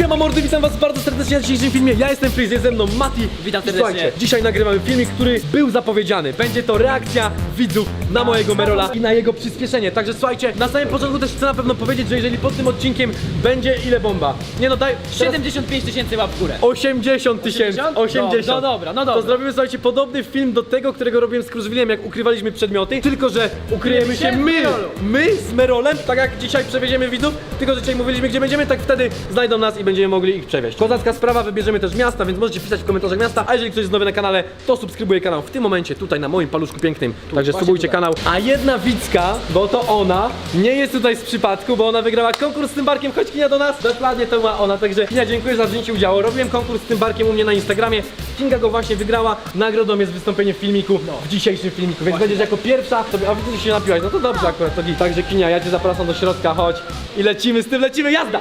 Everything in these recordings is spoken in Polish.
Siema mordy, witam was bardzo serdecznie na dzisiejszym filmie. Ja jestem Freeze, jest ze mną Mati. Witam serdecznie. Słuchajcie, dzisiaj nagrywamy filmik, który był zapowiedziany. Będzie to reakcja widzów na mojego Merola i na jego przyspieszenie. Także słuchajcie, na samym początku też chcę na pewno powiedzieć, że jeżeli pod tym odcinkiem będzie ile bomba? Nie no daj. teraz 75 tysięcy łap w górę. 80 tysięcy. 80. No, no dobra, no To dobra. zrobimy słuchajcie podobny film do tego, którego robiłem z Kruszwilem, jak ukrywaliśmy przedmioty, tylko że ukryjemy się się w my, Merolu. my z Merolem, tak jak dzisiaj przewieziemy widzów, tylko że dzisiaj mówiliśmy gdzie będziemy, tak wtedy znajdą nas i będziemy mogli ich przewieźć. Kozacka sprawa, wybierzemy też miasta, więc możecie pisać w komentarzach miasta, a jeżeli ktoś jest nowy na kanale, to subskrybuje kanał w tym momencie, tutaj na moim paluszku pięknym, także subujcie tutaj. kanał. A jedna widzka, bo to ona, nie jest tutaj z przypadku, bo ona wygrała konkurs z tym barkiem, chodź Kinia do nas, dokładnie to ma ona, także Kinia dziękuję za wzięcie udziału. Robiłem konkurs z tym barkiem u mnie na Instagramie, Kinga go właśnie wygrała, nagrodą jest wystąpienie w filmiku, w dzisiejszym filmiku, więc będziesz jako pierwsza, sobie, a widzę, że się napiłaś, no to dobrze akurat, to git. Także Kinia, ja cię zapraszam do środka, chodź i lecimy z tym, lecimy, jazda!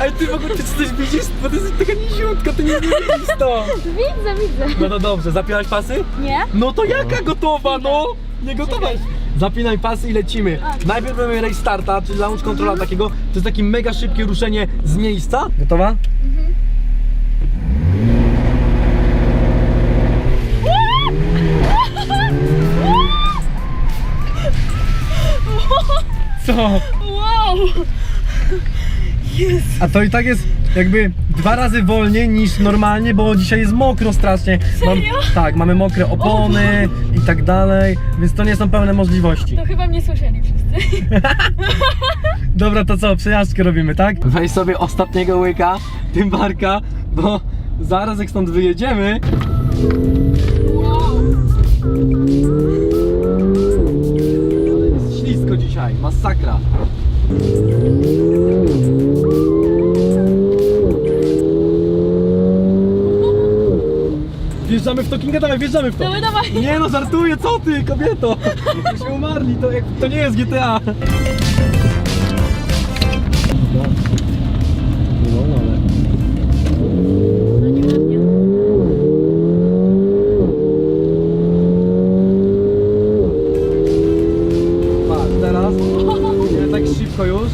Ej, ty w ogóle ty coś widzisz? Bo ty jesteś taka niziutka, ty nie widzisz to. Widzę, widzę. No to dobrze, zapiłaś pasy? Nie? No to jaka gotowa, no? Nie gotowa jest. Zapinaj pasy i lecimy. Najpierw mamy race starta, czyli launch controla takiego. To jest takie mega szybkie ruszenie z miejsca. Gotowa? Co? Wow! A to i tak jest jakby dwa razy wolniej niż normalnie, bo dzisiaj jest mokro strasznie. Mam, Serio? tak, mamy mokre opony i tak dalej, więc to nie są pełne możliwości. To chyba mnie słyszeli wszyscy. Dobra, to co, przejażdżkę robimy, tak? Weź sobie ostatniego łyka, tym barka, bo zaraz jak stąd wyjedziemy... Wow! Ale jest ślisko dzisiaj, masakra. Wjeżdżamy w to, Kinga, dawaj, wjeżdżamy w to. Dawaj, dawaj! Nie no, żartuję, co ty, kobieto? Myśmy umarli, to, jak, to nie jest GTA. No, nie ładnie. Patrz, teraz idziemy tak szybko już,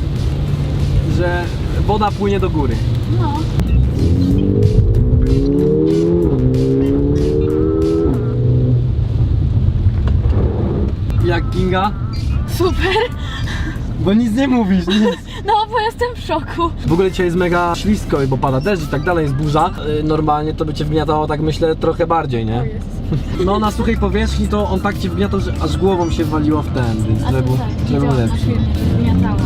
że woda płynie do góry. Kinga? Super! Bo nic nie mówisz, nic. No, bo jestem w szoku. W ogóle dzisiaj jest mega ślisko, bo pada deszcz i tak dalej, jest burza. Yy, Normalnie to by cię wgniatało, tak myślę, trochę bardziej, nie? No na suchej powierzchni to on tak cię wgniatał, że aż głową się waliło w ten, więc A żeby to tak, żeby widziałam na lepszy. filmie, że zmiatała.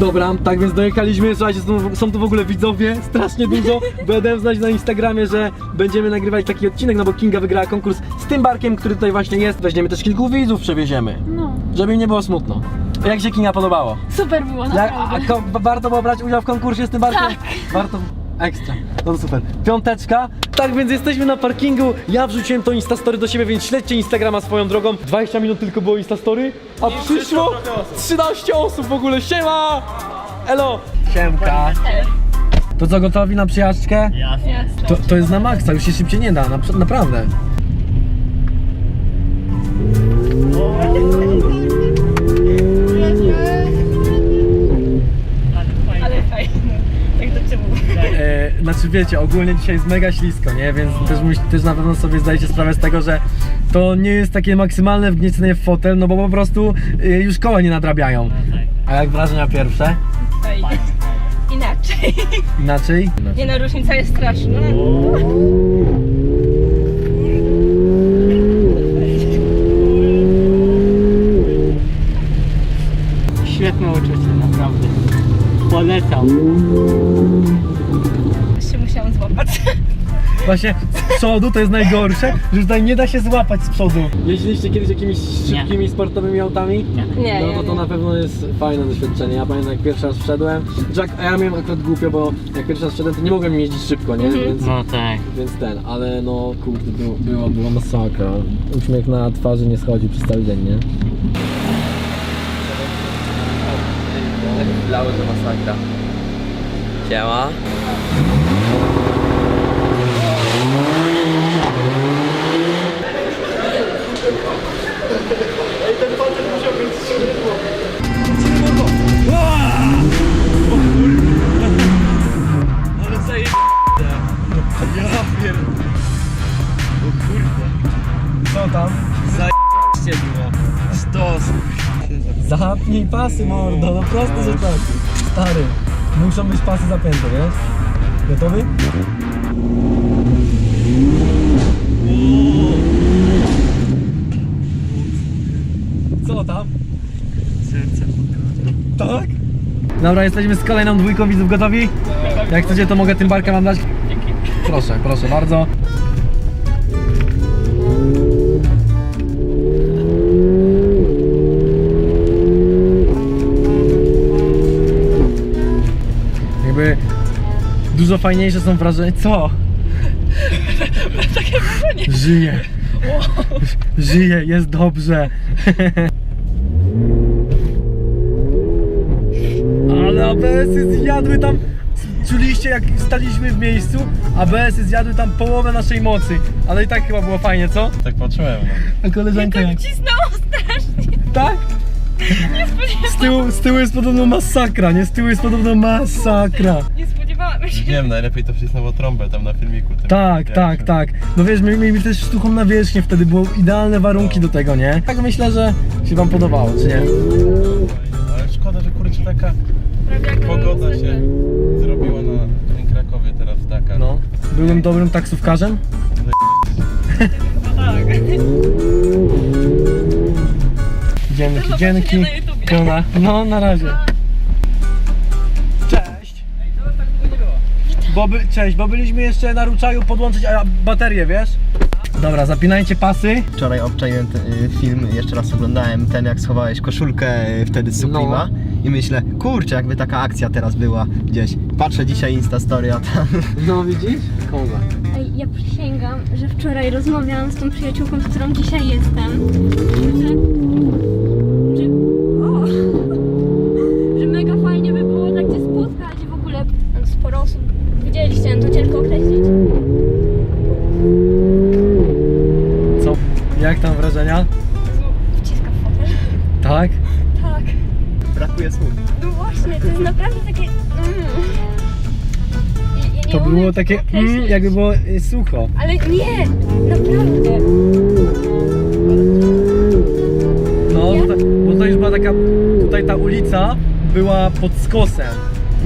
Dobra, tak więc dojechaliśmy, słuchajcie, są, są tu w ogóle widzowie, strasznie dużo. Będę znać na Instagramie, że będziemy nagrywać taki odcinek, no bo Kinga wygrała konkurs z tym barkiem, który tutaj właśnie jest. Weźmiemy też kilku widzów, przewieziemy, No. żeby im nie było smutno. Jak się Kinga podobało? Super było, Jak, naprawdę. a ko, warto było brać udział w konkursie z tym barkiem? Tak. Warto. Ekstra. No to super. Piąteczka. Tak więc jesteśmy na parkingu. Ja wrzuciłem to Instastory do siebie, więc śledźcie Instagrama swoją drogą. 20 minut tylko było Instastory, a przyszło 13 osób w ogóle. Siema! Elo! Siemka. To co, gotowi na przyjażdżkę? Jest. To, to jest na maksa, już się szybciej nie da, na, naprawdę. Znaczy wiecie, ogólnie dzisiaj jest mega ślisko, nie? Więc też, myśl, też na pewno sobie zdajecie sprawę z tego, że to nie jest takie maksymalne wgniecenie w fotel, no bo po prostu e, już koła nie nadrabiają. A jak wrażenia pierwsze? Inaczej. Inaczej? Nie no, różnica jest straszna. Świetne uczucie, naprawdę. Polecam. Właśnie z przodu to jest najgorsze, że tutaj nie da się złapać z przodu. Jeździliście kiedyś jakimiś szybkimi sportowymi autami? Nie, No to to na pewno jest fajne doświadczenie. Ja pamiętam jak pierwszy raz wszedłem, Jack, a ja miałem akurat głupio, bo jak pierwszy raz wszedłem to nie mogłem jeździć szybko, nie? Więc, No tak. więc ten, ale no kurde, było, było, było masakra. Uśmiech na twarzy nie schodzi przez cały dzień, nie? Blały to masakra. Siema. Ej, ten facet musiał mieć skrzydło. Ale zajebiste. Ja pier... O kurde. Co tam? Zajebiste było. Stos. Zapnij pasy, mordo. No prosto, że tak. Stary, muszą być pasy zapięte, wiesz? Gotowy? Co tam? Serce. Tak? Dobra, jesteśmy z kolejną dwójką widzów gotowi? Jak chcecie, to mogę tym barkę wam dać? Dzięki. Proszę, proszę bardzo. Jakby dużo fajniejsze są wrażenia. Co? Takie wrażenie. Żyje. Żyje, jest dobrze. Ale ABS-y zjadły tam. Czuliście jak staliśmy w miejscu, ABS-y zjadły tam połowę naszej mocy. Ale i tak chyba było fajnie, co? Tak poczułem, no. A koleżanka jak? Cisnęło strasznie. Tak? Z tyłu, z tyłu jest podobno masakra, nie? Z tyłu jest podobno masakra. Nie spodziewałam się. Wiem, najlepiej to wcisnęło trąbę tam na filmiku. Tym Tak, pierwszym. tak, tak. No wiesz, my mieliśmy też sztuką na wierzchnię wtedy, było idealne warunki do tego, nie? Tak myślę, że się wam podobało, czy nie? Ale szkoda, że kurczę taka Prawie jak na pogoda się zrobiła na tym Krakowie teraz taka. No. Byłem dobrym taksówkarzem? No tak. Zobaczenia dzięki. na YouTubie. Piona. No, na razie. Bo by, cześć, bo byliśmy jeszcze na Ruczaju podłączyć a, baterię, wiesz? Dobra, zapinajcie pasy. Wczoraj obczaiłem ten y, film, jeszcze raz oglądałem ten jak schowałeś koszulkę y, wtedy z Suprema i myślę, kurczę jakby taka akcja teraz była gdzieś. Patrzę dzisiaj Instastory, a tam No widzisz? Koza. Ej, ja przysięgam, że wczoraj rozmawiałam z tą przyjaciółką, z którą dzisiaj jestem, że... było takie, mm, jakby było y, sucho. Ale nie! Naprawdę! No, Ja- tutaj, bo to już była taka, tutaj ta ulica była pod skosem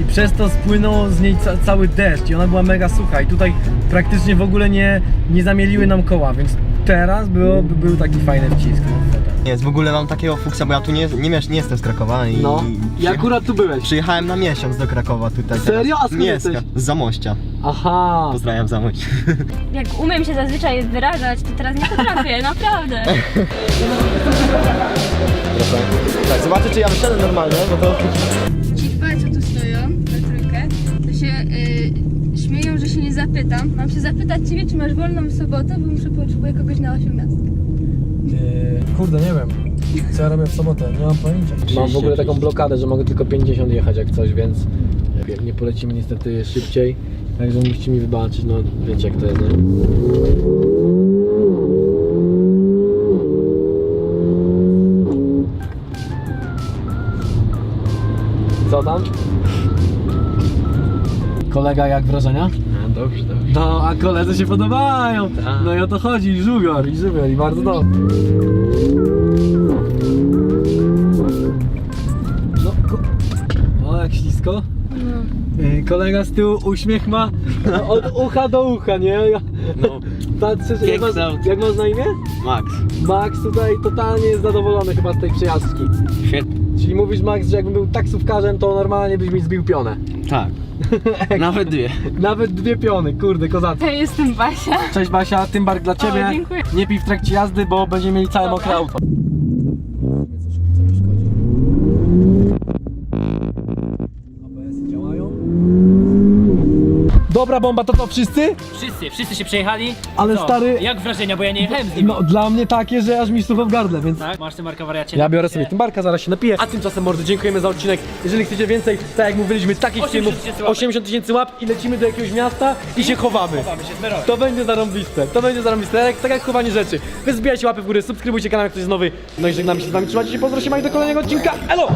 i przez to spłynął z niej ca cały deszcz i ona była mega sucha i tutaj praktycznie w ogóle nie, nie zamieliły nam koła, więc teraz było, by był taki fajny wcisk. No, Nie, w ogóle mam takiego fuksa, bo ja tu nie, nie, miesz- nie jestem z Krakowa i, no. i akurat tu byłeś. przyjechałem na miesiąc do Krakowa tutaj. Serio? A skąd Nie, jesteś? z Zamościa. Aha. Pozdrawiam Zamość. Jak umiem się zazwyczaj wyrażać, to teraz nie potrafię, naprawdę. Tak, zobaczę czy ja wyszedłem normalnie, bo to... zapytam. Mam się zapytać ciebie, czy masz wolną sobotę, bo muszę potrzebuję kogoś na osiemnastkę. Yy, kurde, nie wiem. Co ja robię w sobotę? Nie mam pojęcia. Mam w ogóle taką blokadę, że mogę tylko 50 jechać jak coś, więc nie polecimy niestety szybciej. Także musicie mi wybaczyć, no wiecie jak to jest, nie? Kolega, jak wrażenia? No, dobrze, dobrze. No, a koledzy się podobają. Tak. No i o to chodzi, i żubior, i żubior, i bardzo dobrze. No, ko- o jak ślisko. Y, Kolega z tyłu uśmiech ma no, od ucha do ucha, nie? Ja- No, Patrzę, jak, Piękny masz, auto. jak masz na imię? Max. Max tutaj totalnie jest zadowolony chyba z tej przejażdżki. Świetnie. Czyli mówisz Max, że jakbym był taksówkarzem, to normalnie byś mi zbił pionę. Tak. Nawet dwie. Nawet dwie piony, kurde, kozacko. Ja jestem Basia. Cześć Basia, Tymbark dla Ciebie. dziękuję. Nie pij w trakcie jazdy, bo będziemy mieli całe mokre auto. Dobra bomba, to to wszyscy? Wszyscy, wszyscy się przejechali. Ale Co? stary- Jak wrażenia, bo ja nie jechałem z nim. No dla mnie takie, że aż mi sucho w gardle, więc... Tak? Masz ten marka wariacie. Ja biorę sobie Tymbarka, zaraz się napiję. A tymczasem mordy, dziękujemy za odcinek. Jeżeli chcecie więcej, tak jak mówiliśmy, takich 80 filmów, tysięcy łapek. 80 tysięcy łap i lecimy do jakiegoś miasta i się chowamy. Chowamy się. To będzie zarąbiste, to będzie zarąbiste, tak, tak jak chowanie rzeczy. Więc zbijajcie łapy w górę, subskrybujcie kanał, jak ktoś jest nowy. No i żegnamy się z wami, trzymajcie się, pozdro się, do kolejnego odcinka. Elo!